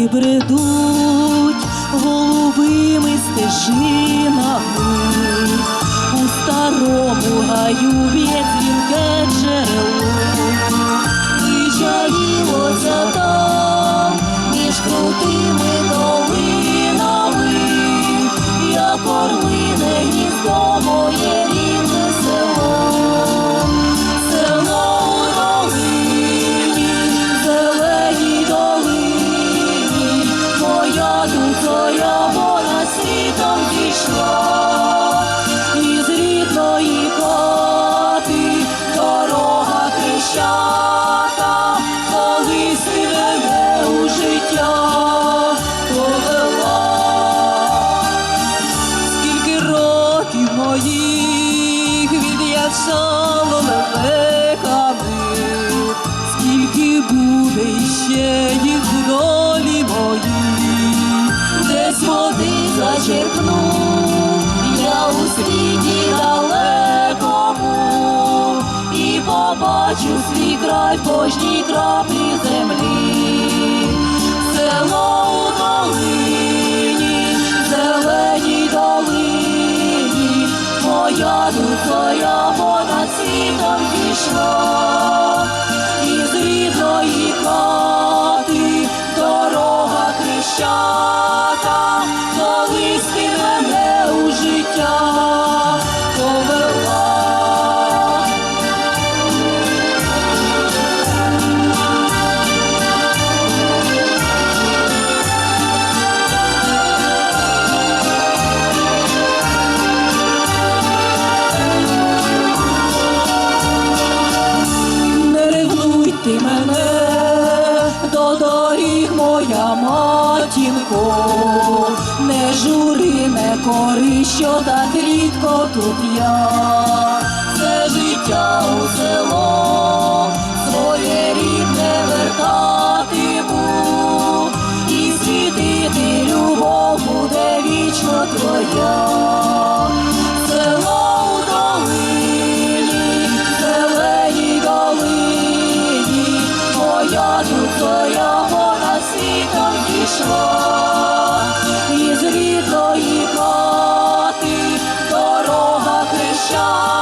Вони бредуть голубими стежинами, у старому гаю б'є джерело, і чаїлося там між крутими долинами, як орлине гніздо моє. прийшла із рідної коти дорога хрещата, колись ти у життя повела, скільки років моїх від'явсало лелеками, скільки буде іще. Край кожній краплі землі, село у долині, зеленій долині, моя дуця понад світом пішла, моя матінко, не жури, не кори, що так рідко тут я, все життя у село, своє рідне вертатиму, і світити любов буде вічно твоя. прийшло із рідної коти дорога крища.